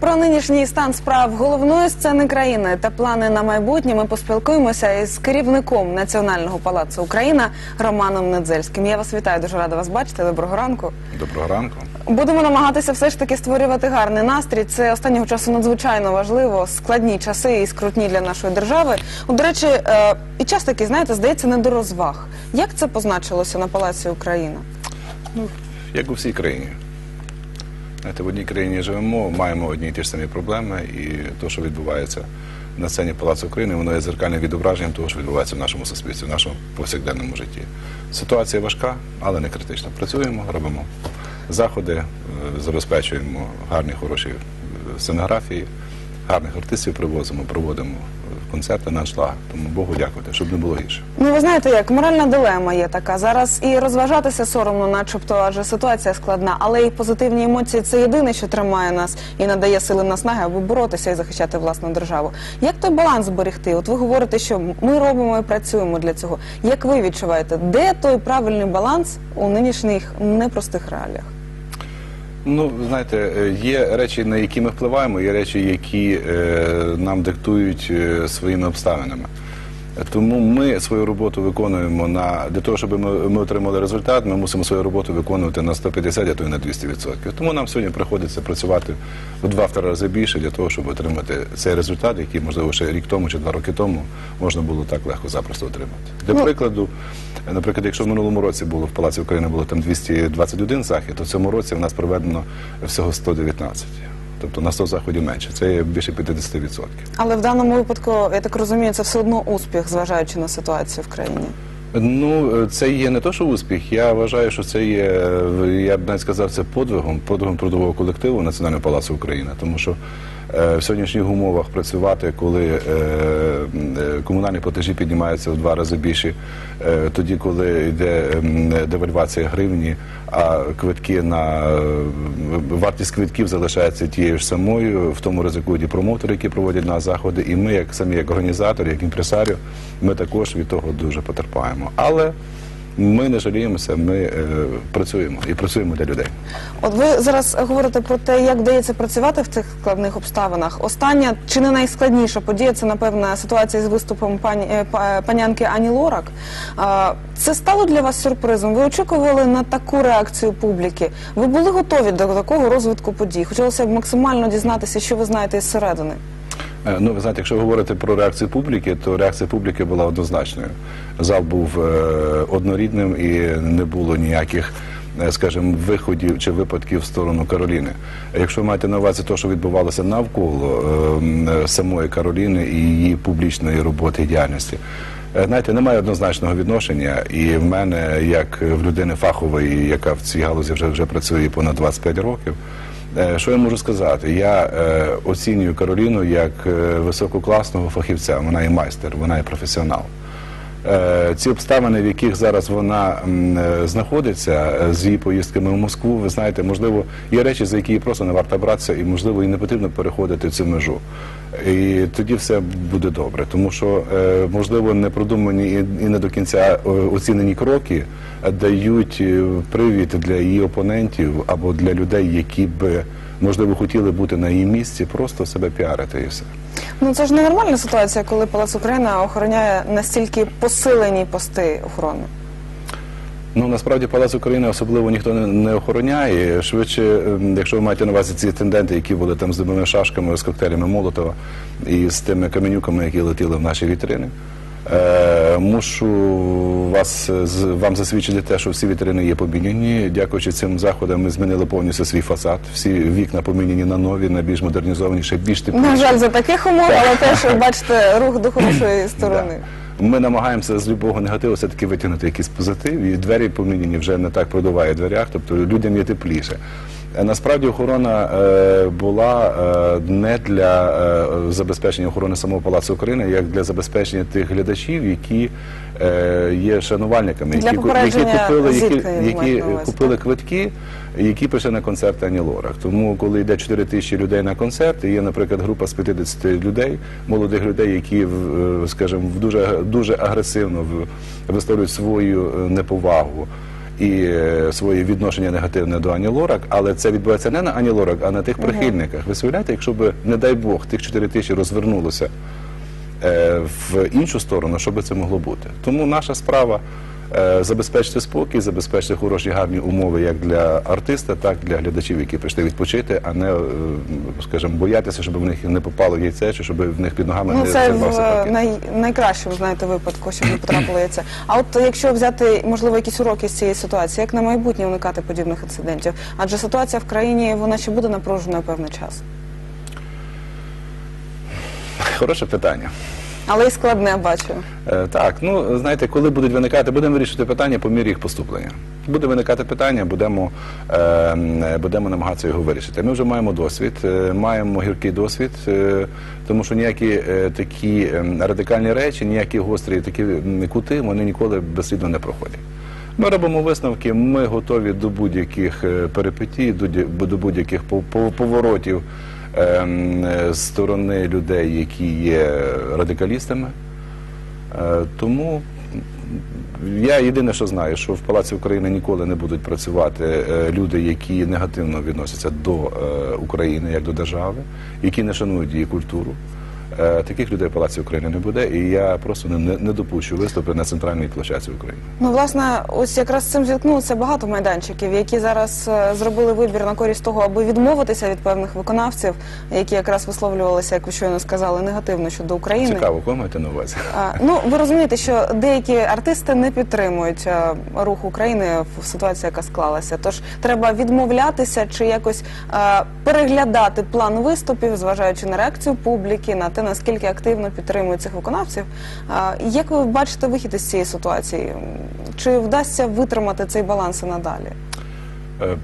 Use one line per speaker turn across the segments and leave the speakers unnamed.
Про нинішній стан справ головної сцени країни та плани на майбутнє ми поспілкуємося із керівником Національного палацу Україна Романом Недзельським. Я вас вітаю, дуже рада вас бачити. Доброго ранку.
Доброго ранку.
Будемо намагатися все ж таки створювати гарний настрій. Це останнього часу надзвичайно важливо. Складні часи і скрутні для нашої держави. До речі, е, і час такий, знаєте, здається, не до розваг. Як це позначилося на палаці Україна?
Ну, як у всій країні. Знаєте, в одній країні живемо, маємо одні і ті ж самі проблеми, і те, що відбувається на сцені Палацу України, воно є зеркальним відображенням того, що відбувається в нашому суспільстві, в нашому повсякденному житті. Ситуація важка, але не критична. Працюємо, робимо заходи, е, забезпечуємо гарні, хороші е, сценографії, гарних артистів привозимо, проводимо е, концерти на аншлаг. Тому Богу дякувати, щоб не було гірше.
Ну, ви знаєте, як моральна дилема є така. Зараз і розважатися соромно, начебто, адже ситуація складна, але і позитивні емоції це єдине, що тримає нас і надає сили наснаги, аби боротися і захищати власну державу. Як той баланс зберегти? От ви говорите, що ми робимо і працюємо для цього. Як ви відчуваєте, де той правильний баланс у нинішніх непростих реаліях?
Ну, знаєте, є речі, на які ми впливаємо, є речі, які е, нам диктують е, своїми обставинами. Тому ми свою роботу виконуємо на для того, щоб ми, ми отримали результат, ми мусимо свою роботу виконувати на 150, а то й на 200%. Тому нам сьогодні приходиться працювати в два-три рази більше для того, щоб отримати цей результат, який можливо ще рік тому чи два роки тому можна було так легко запросто отримати. Для
Ну,
прикладу, наприклад, якщо в минулому році було в Палаці України було там 221 захід, то в цьому році в нас проведено всього 119. Тобто на 100 заходів менше. Це більше 50%.
Але в даному випадку, я так розумію, це все одно успіх, зважаючи на ситуацію в країні.
Ну, це є не то, що успіх. Я вважаю, що це є, я б навіть сказав, це подвигом, подвигом трудового колективу Національного палацу України, тому що в сьогоднішніх умовах працювати, коли е, е, комунальні платежі піднімаються в два рази більше, е, тоді, коли йде девальвація гривні, а квитки на е, вартість квитків залишається тією ж самою, в тому ризикують і промоутери, які проводять на заходи, і ми, як самі як організатори, як імпресаріо, ми також від того дуже потерпаємо. Але ми не жаліємося, ми е, працюємо і працюємо для людей.
От ви зараз говорите про те, як вдається працювати в цих складних обставинах. Остання чи не найскладніша подія це напевно ситуація з виступом пані е, па- панянки Ані Лорак. А, Це стало для вас сюрпризом. Ви очікували на таку реакцію публіки? Ви були готові до такого розвитку подій? Хотілося б максимально дізнатися, що ви знаєте із середини.
Е, Ну, ви знаєте, якщо говорити про реакцію публіки, то реакція публіки була однозначною. Зал був е, однорідним і не було ніяких, е, скажімо, виходів чи випадків в сторону Кароліни. Якщо маєте на увазі те, що відбувалося навколо е, м, е, самої Кароліни і її публічної роботи і діяльності. Знаєте, немає однозначного відношення, і в мене, як в людини фахової, яка в цій галузі вже вже працює понад 25 років, Що я можу сказати? Я е, оцінюю Кароліну як е, висококласного фахівця. Вона є майстер, вона є професіонал. Е, ці обставини, в яких зараз вона е, знаходиться е, з її поїздками в Москву, ви знаєте, можливо, є речі, за які просто не варто братися, і можливо і не потрібно переходити цю межу. І тоді все буде добре, тому що можливо не продумані і, не до кінця оцінені кроки дають привід для її опонентів або для людей, які б можливо хотіли бути на її місці, просто себе піарити і все.
Ну це ж ненормальна ситуація, коли Палац Україна охороняє настільки посилені пости охорони.
Ну насправді Палац України особливо ніхто не, не охороняє. Швидше, ем, якщо ви маєте на увазі ці тенденти, які були там з димовими шашками, з коктейлями Молотова і з тими каменюками, які летіли в наші вітрини. Е, мушу вас з вам засвідчити те, що всі вітрини є поміняні. Дякуючи цим заходам, ми змінили повністю свій фасад. Всі вікна поміняні на нові, на більш модернізовані, ще більш тепліші.
На жаль, за таких умов,
Так.
але теж бачите рух до хорошої сторони.
Да. Ми намагаємося з любого негативу все-таки витягнути якийсь позитив, і двері поміняні вже не так продуває в дверях, тобто людям є тепліше. Е, Насправді охорона е, була е, не для забезпечення охорони самого Палацу України, як для забезпечення тих глядачів, які є шанувальниками, які, які купили, які, які купили квитки, які прийшли на концерт Ані Лорак. Тому, коли йде 4 тисячі людей на концерт, і є, наприклад, група з 50 людей, молодих людей, які, скажімо, в дуже, дуже агресивно висловлюють свою неповагу. І е, своє відношення негативне до Ані Лорак, але це відбувається не на Ані Лорак, а на тих прихильниках. Ви уявляєте, якщо б, не дай Бог, тих 4 тисячі розвернулося е, в іншу сторону, що би це могло бути. Тому наша справа забезпечити спокій, забезпечити хороші гарні умови як для артиста, так і для глядачів, які прийшли відпочити, а не, е, скажімо, боятися, щоб в них не попало яйце, чи щоб в них під ногами
Ну,
не
це в е, най, найкращому знаєте випадку, щоб не потрапило яйце. А от якщо взяти можливо якісь уроки з цієї ситуації, як на майбутнє уникати подібних інцидентів? Адже ситуація в країні вона ще буде напруженою певний час,
Хороше питання.
Але і складне бачу.
Е, Так, ну знаєте, коли будуть виникати, будемо вирішувати питання по мірі їх поступлення. Буде виникати питання, будемо, е, будемо намагатися його вирішити. Ми вже маємо досвід, е, маємо гіркий досвід, е, тому що ніякі такі е, радикальні речі, ніякі гострі такі м, кути, вони ніколи безслідно не проходять. Ми робимо висновки, ми готові до будь-яких е, перипетій, до, дя- до будь-яких пов- пов- поворотів ем, сторони людей, які є радикалістами. Е, Тому я єдине, що знаю, що в Палаці України ніколи не будуть працювати е, люди, які негативно відносяться до е, України як до держави, які не шанують її культуру. Е, Таких людей в Палаці України не буде, і я просто не, не, допущу виступи на центральній площадці України.
Ну, власне, ось якраз з цим зіткнулося багато майданчиків, які зараз е, зробили вибір на користь того, аби відмовитися від певних виконавців, які якраз висловлювалися, як ви щойно сказали, негативно щодо України.
Цікаво, кого маєте на увазі?
А, Ну, ви розумієте, що деякі артисти не підтримують е, рух України в ситуації, яка склалася. Тож треба відмовлятися чи якось е, переглядати план виступів, зважаючи на реакцію публіки, на те, наскільки активно підтримують цих виконавців. Як ви бачите вихід із цієї ситуації? Чи вдасться витримати цей баланс і надалі?
Е,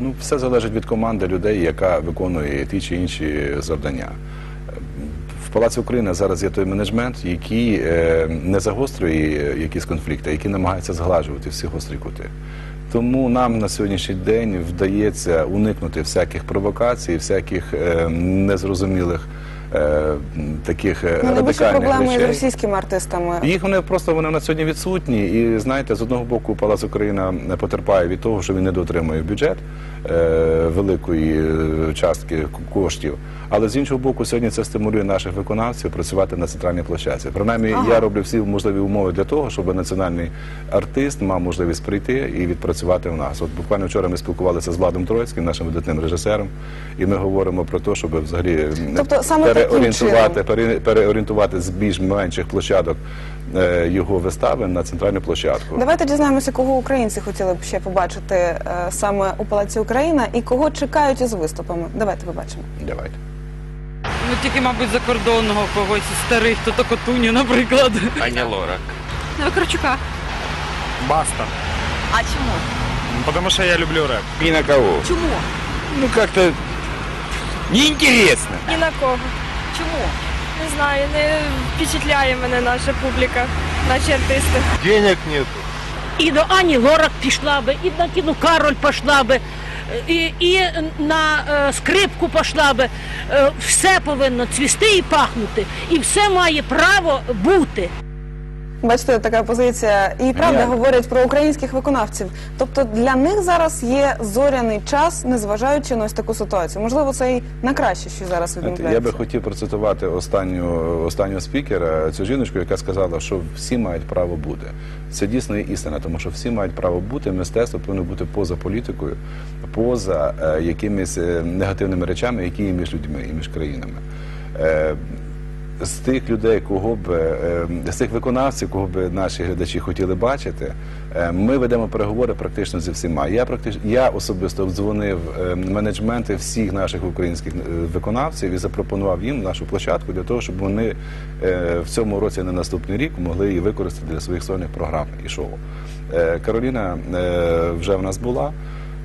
Ну, все залежить від команди людей, яка виконує ті чи інші завдання. Е, В Палаці України зараз є той менеджмент, який е, не загострює якісь конфлікти, який намагається згладжувати всі гострі кути. Тому нам на сьогоднішній день вдається уникнути всяких провокацій, всяких незрозумілих таких е,
Ну, найбільше
радикальних
проблеми з
речей.
російськими артистами.
Їх вони просто вони на сьогодні відсутні. І знаєте, з одного боку, Палац Україна потерпає від того, що він не дотримує бюджет е, великої е, частки коштів. Але з іншого боку, сьогодні це стимулює наших виконавців працювати на центральній площадці. Принаймні,
Ага.
я роблю всі можливі умови для того, щоб національний артист мав можливість прийти і відпрацювати у нас. От буквально вчора ми спілкувалися з Владом Троїцьким, нашим видатним режисером, і ми говоримо про те, щоб взагалі
Тобто саме
переорієнтувати пере- переорієнтувати з більш менших площадок е, його вистави на центральну площадку.
Давайте дізнаємося, кого українці хотіли б ще побачити е, саме у Палаці Україна і кого чекають із виступами. Давайте побачимо.
Давайте.
Ну тільки, мабуть, закордонного когось із старих, то то Котуні, наприклад.
Аня Лорак.
Вакарчука.
Баста.
А чому?
Потому что я люблю рэп.
Ни на кого.
Чому?
Ну как-то неинтересно.
Ні на кого. Чому? Не знаю, не впечатляє мене наша публіка, наші артисти.
Денег нету.
І до Ані Лорак пішла би, і на кіно Кароль пішла би, і, і на е, скрипку пошла би. Е, все повинно цвісти і пахнути, і все має право бути.
Бачите, така позиція. І правда говорять про українських виконавців. Тобто для них зараз є зоряний час, незважаючи на ось таку ситуацію. Можливо, це і на краще, що зараз відмовляється.
Я би хотів процитувати останню останнього спікера, цю жіночку, яка сказала, що всі мають право бути. Це дійсно істина, тому що всі мають право бути. Мистецтво повинно бути поза політикою, поза е, якимись е, негативними речами, які є між людьми і між країнами. Е, з тих людей, кого б е, з тих виконавців, кого б наші глядачі хотіли бачити, е, ми ведемо переговори практично зі всіма. Я практично я особисто дзвонив е, менеджменти всіх наших українських е, виконавців і запропонував їм нашу площадку для того, щоб вони в цьому році на наступний рік могли її використати для своїх сольних програм і шоу. Кароліна вже в нас була.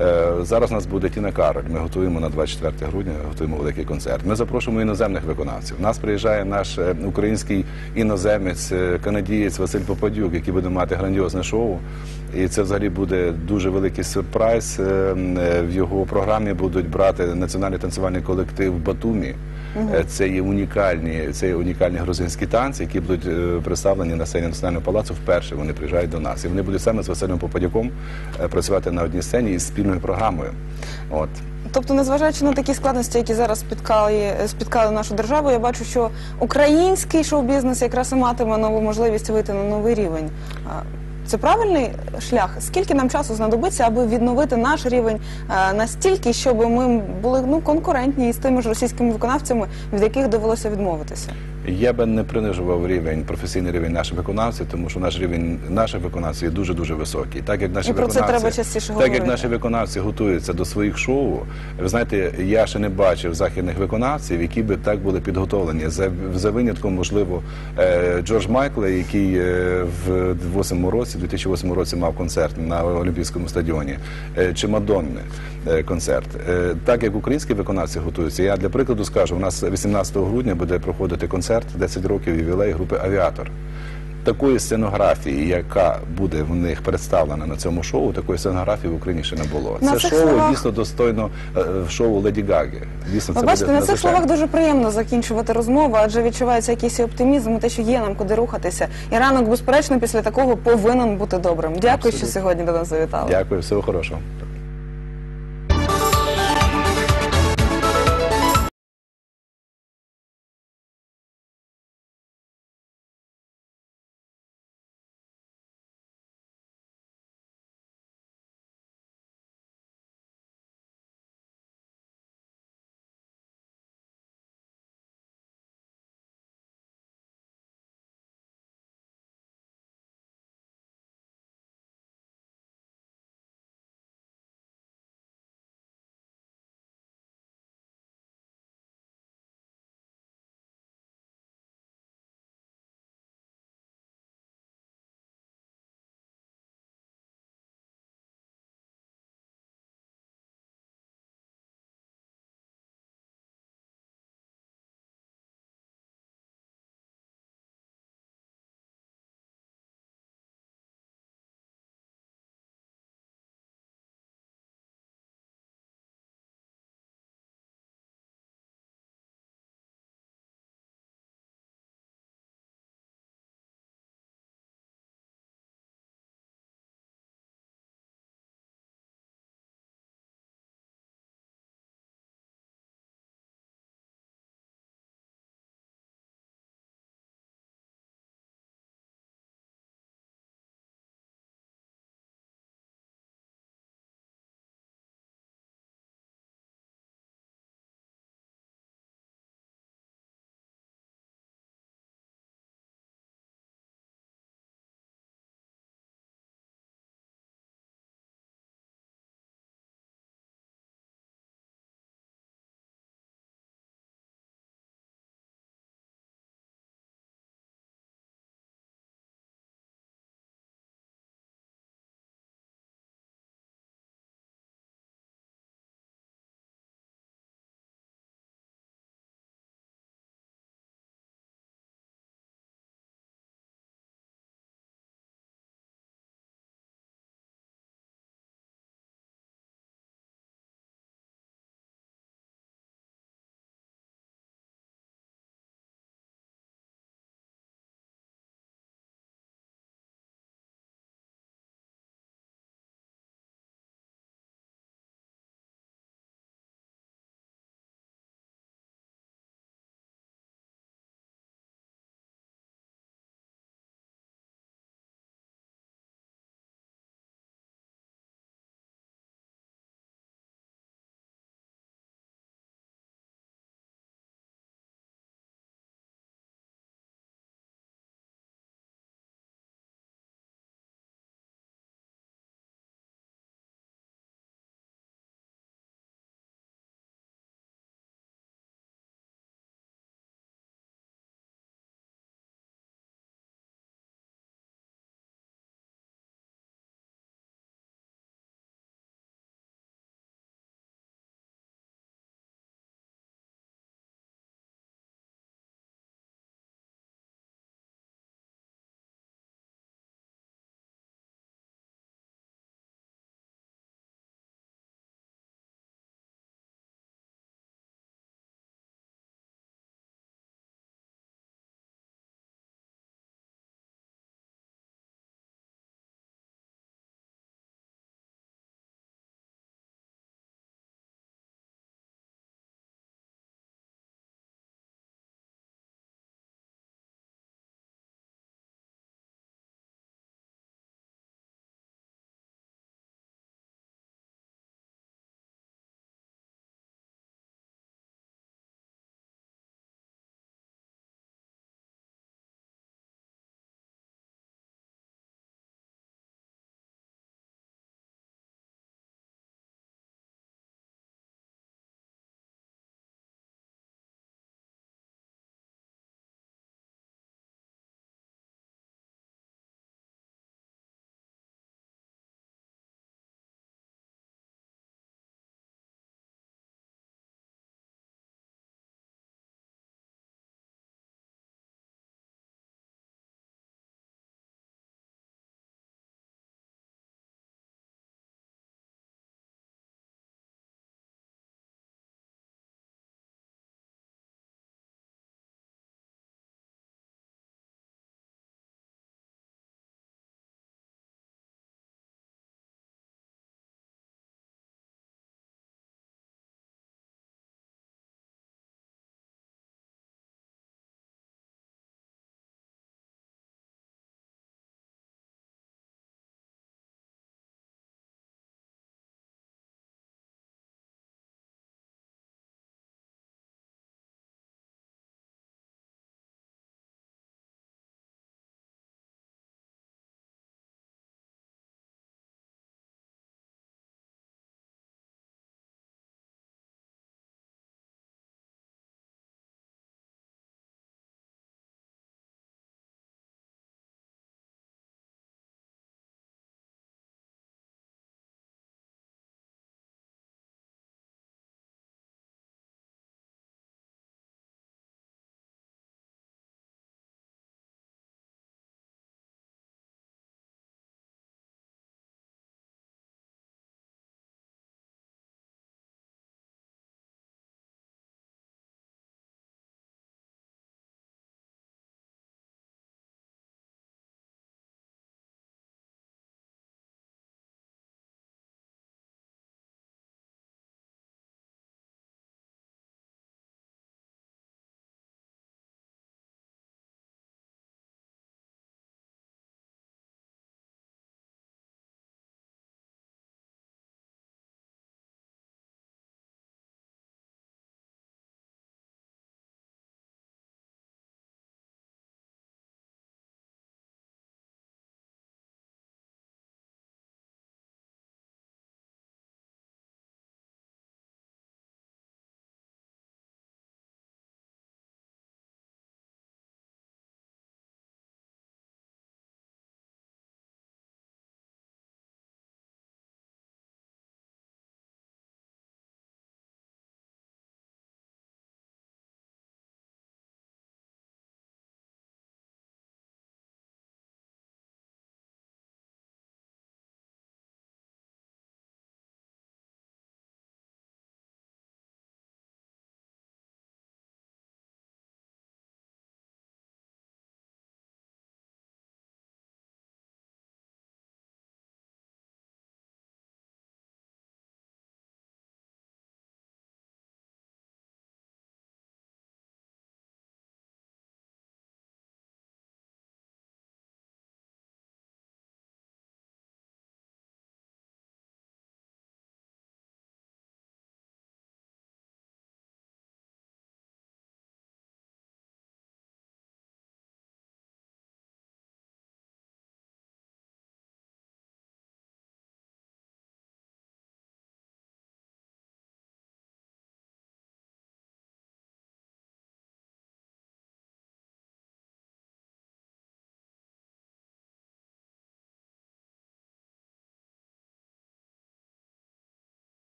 Е, Зараз у нас буде Тіна Кароль. Ми готуємо на 24 грудня, готуємо великий концерт. Ми запрошуємо іноземних виконавців. У нас приїжджає наш е, український іноземець, е, канадієць Василь Попадюк, який буде мати грандіозне шоу. І це взагалі буде дуже великий сюрприз. В його програмі будуть брати національний танцювальний колектив Батумі. Е, Це є унікальні, це є унікальні грузинські танці, які будуть представлені на сцені національного палацу. Вперше вони приїжджають до нас. І вони будуть саме з Василем Попадюком працювати на одній сцені із спільною програмою. От
Тобто, незважаючи на такі складності, які зараз спіткали, спіткали нашу державу, я бачу, що український шоу-бізнес якраз і матиме нову можливість вийти на новий рівень. Це правильний шлях? Скільки нам часу знадобиться, аби відновити наш рівень настільки, щоб ми були ну конкурентні із тими ж російськими виконавцями, від яких довелося відмовитися?
Я би не принижував рівень, професійний рівень наших виконавців, тому що наш рівень наших виконавців є дуже дуже високий. Так як наші
І про це
виконавці,
треба частіше
так
говорити.
як наші виконавці готуються до своїх шоу. Ви знаєте, я ще не бачив західних виконавців, які би так були підготовлені. За, за винятком, можливо, е, Джордж Майкла, який е, в 2008 році, в 2008 році мав концерт на Олімпійському стадіоні, е, чи Мадонни е, концерт. Е, Так як українські виконавці готуються, я для прикладу скажу, у нас 18 грудня буде проходити концерт 10 років ювілей групи Авіатор. Такої сценографії, яка буде в них представлена на цьому шоу, такої сценографії в Україні ще не було.
На
Це шоу
словах-
дійсно достойно е, шоу Леді Гаги. Дійсно,
Ви
це
бачите,
буде
на цих словах дуже приємно закінчувати розмову, адже відчувається якийсь оптимізм, те, що є нам куди рухатися. І ранок, безперечно, після такого повинен бути добрим. Дякую, що сьогодні до нас завітали.
Дякую, всього хорошого.